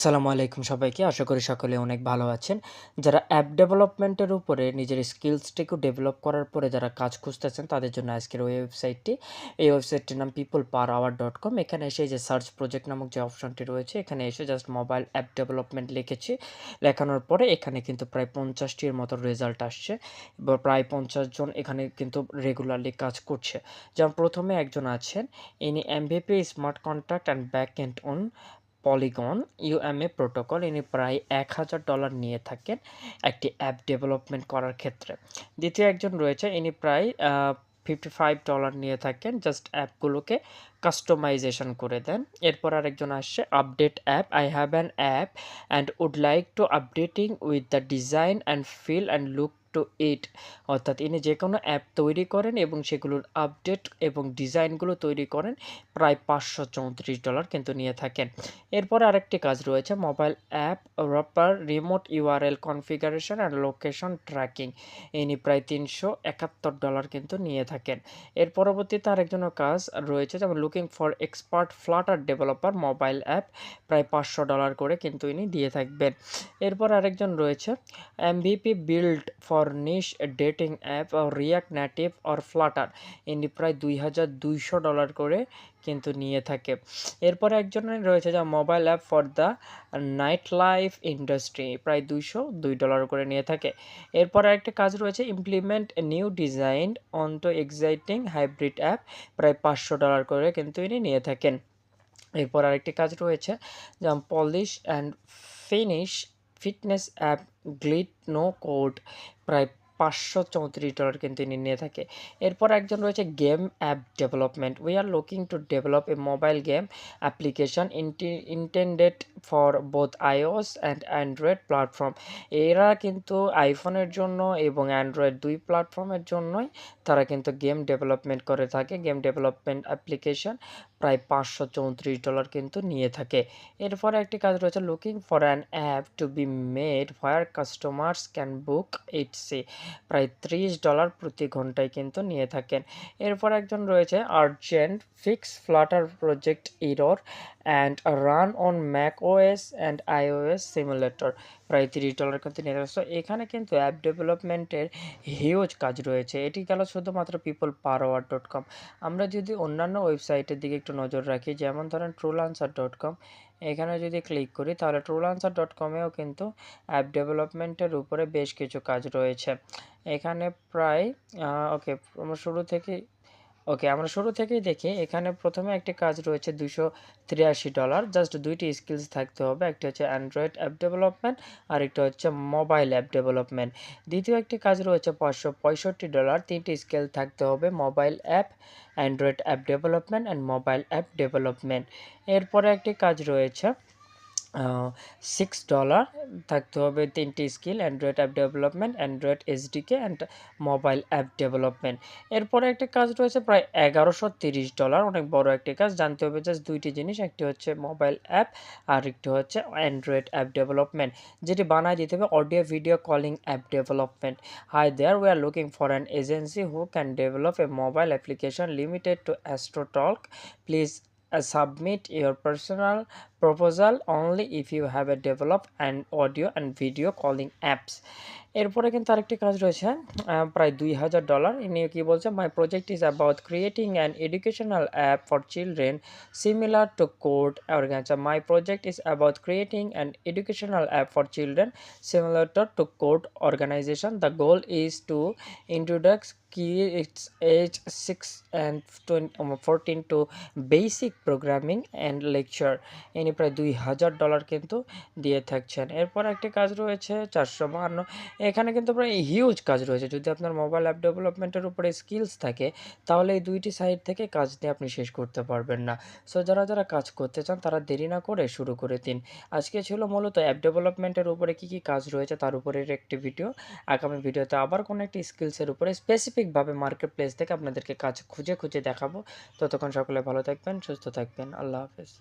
আসসালামু আলাইকুম সবাইকে। আশা করি সকলে অনেক ভালো আছেন। যারা অ্যাপ ডেভেলপমেন্টের উপরে নিজের স্কিলসটিকে ডেভেলপ করার পরে যারা কাজ খুঁজতেছেন, তাদের জন্য আজকের ওই ওয়েবসাইটটি এই ওয়েবসাইটটির নাম people per hour dot com এখানে এসে যে সার্চ প্রজেক্ট নামক যে অপশনটি রয়েছে, এখানে এসে জাস্ট মোবাইল অ্যাপ ডেভেলপমেন্ট লিখেছি। লেখানোর পরে এখানে কিন্তু প্রায় পঞ্চাশটির মতো রেজাল্ট আসছে। প্রায় পঞ্চাশ জন এখানে কিন্তু রেগুলারলি কাজ করছে। যেমন প্রথমে একজন আছেন, ইনি MVP smart contract and back end on Polygon UMA protocol ইনি প্রায় এক হাজার ডলার নিয়ে থাকেন একটি অ্যাপ ডেভেলপমেন্ট করার ক্ষেত্রে। দ্বিতীয় একজন রয়েছে, ইনি প্রায় ফিফটি ফাইভ ডলার নিয়ে থাকেন জাস্ট অ্যাপগুলোকে কাস্টমাইজেশন করে দেন। এরপর আরেকজন আসছে update app I have an app and would like to updating with the design and feel and look to it অর্থাৎ ইনি যে কোনো অ্যাপ তৈরি করেন এবং সেগুলোর আপডেট এবং ডিজাইনগুলো তৈরি করেন, প্রায় পাঁচশো চৌত্রিশ ডলার কিন্তু নিয়ে থাকেন। এরপর আরেকটি কাজ রয়েছে mobile app রপার remote URL configuration and location tracking ইনি প্রায় তিনশো একাত্তর ডলার কিন্তু নিয়ে থাকেন। এর পরবর্তীতে আরেকজনের কাজ রয়েছে, যেমন looking for expert Flutter developer mobile app প্রায় পাঁচশো ডলার করে কিন্তু ইনি দিয়ে থাকবেন। এরপর আরেকজন রয়েছে MVP build for niche dating app React Native or Flutter ইনি প্রায় দুই হাজার দুইশো ডলার করে কিন্তু নিয়ে থাকে। এরপরে একজনের রয়েছে যা mobile app for the night life industry প্রায় দুইশো দুই ডলার করে নিয়ে থাকে। এরপর একটা কাজ রয়েছে implement new design on to exciting hybrid app প্রায় পাঁচশো ডলার করে কিন্তু ইনি নিয়ে থাকেন। এরপর আরেকটি কাজ রয়েছে যেমন polish and finish fitness app Glide no code প্রায় পাঁচশো চৌত্রিশ ডলার কিন্তু ইনি নিয়ে থাকে। এরপর একজন রয়েছে game app development. We are looking to develop a mobile game application intended for both iOS and Android platform এরা কিন্তু আইফোনের জন্য এবং অ্যান্ড্রয়েড দুই প্ল্যাটফর্মের জন্যই তারা কিন্তু গেম ডেভেলপমেন্ট করে থাকে। গেম ডেভেলপমেন্ট অ্যাপ্লিকেশন প্রায় পাঁচশো চৌত্রিশ ডলার কিন্তু নিয়ে থাকে। এরপরে একটি কাজ রয়েছে looking for an app to be made fire customers can book Etsy প্রায় ত্রিশ ডলার প্রতি ঘন্টায় কিন্তু নিয়ে থাকেন। এরপর একজন রয়েছে urgent fix flutter project error. And run on Mac OS and iOS simulator প্রায় তিরিশ ডলার কিন্তু নিয়ে সো এখানে কিন্তু অ্যাপ ডেভেলপমেন্টের হিউজ কাজ রয়েছে। এটি গেল শুধুমাত্র পিপল পারওয়ার ডট কম আমরা যদি অন্যান্য ওয়েবসাইটের দিকে একটু নজর রাখি, যেমন ধরেন ট্রুল আনসার ডট কম এখানে যদি ক্লিক করি, তাহলে ট্রুল আনসার ডট কমেও কিন্তু অ্যাপ ডেভেলপমেন্টের উপরে বেশ কিছু কাজ রয়েছে। এখানে প্রায় ওকে আমরা শুরু থেকে ওকে, আমরা শুরু থেকেই দেখি, এখানে প্রথমে একটি কাজ রয়েছে দুশো তিরাশি ডলার, জাস্ট দুইটি স্কিলস থাকতে হবে, একটি হচ্ছে অ্যান্ড্রয়েড অ্যাপ ডেভেলপমেন্ট আর একটি হচ্ছে মোবাইল অ্যাপ ডেভেলপমেন্ট। দ্বিতীয় একটি কাজ রয়েছে পাঁচশো পঁয়ষট্টি ডলার, তিনটি স্কিল থাকতে হবে, mobile app, android app development and mobile app development. এরপরে একটি কাজ রয়েছে সিক্স ডলার থাকতে হবে তিনটি skill android app development android SDK and mobile app development এরপরে একটি কাজ রয়েছে প্রায় এগারোশো তিরিশ ডলার অনেক বড় একটি কাজ। জানতে হবে জাস্ট দুইটি জিনিস, একটি হচ্ছে মোবাইল অ্যাপ আর একটি হচ্ছে অ্যান্ড্রয়েড অ্যাপ ডেভেলপমেন্ট যেটি বানায় দিতে হবে audio video calling app development hi there we are looking for an agency who can develop a mobile application limited to Astrotalk please submit your personal proposal only if you have a develop and audio and video calling apps এরপরে কিন্তু আরেকটি কাজ রয়েছে প্রায় দুই হাজার dollar ইনি কি বলছে my project is about creating an educational app for children similar to code organizer my project is about creating an educational app for children similar to code organization the goal is to introduce kids age 6 and 20, 14 to basic programming and lecture ইনি প্রায় দুই হাজার dollar কিন্তু দিয়ে থাকছেন। এরপর একটি কাজ রয়েছে, চারশো বাহান্ন। এখানে কিন্তু প্রায় হিউজ কাজ রয়েছে। যদি আপনার মোবাইল অ্যাপ ডেভেলপমেন্টের উপরে স্কিলস থাকে, তাহলে এই দুইটি সাইড থেকে কাজ দিয়ে আপনি শেষ করতে পারবেন না। সো যারা যারা কাজ করতে চান, তারা দেরি না করে শুরু করে দিন। আজকে ছিল মূলত অ্যাপ ডেভেলপমেন্টের উপরে কি কি কাজ রয়েছে, তার উপরের একটি ভিডিও আগামী ভিডিওতে আবার কোনো একটি স্কিলসের উপরে স্পেসিফিকভাবে মার্কেট প্লেস থেকে আপনাদেরকে কাজ খুঁজে খুঁজে দেখাবো। ততক্ষণ সকলে ভালো থাকবেন, সুস্থ থাকবেন। আল্লাহ হাফেজ।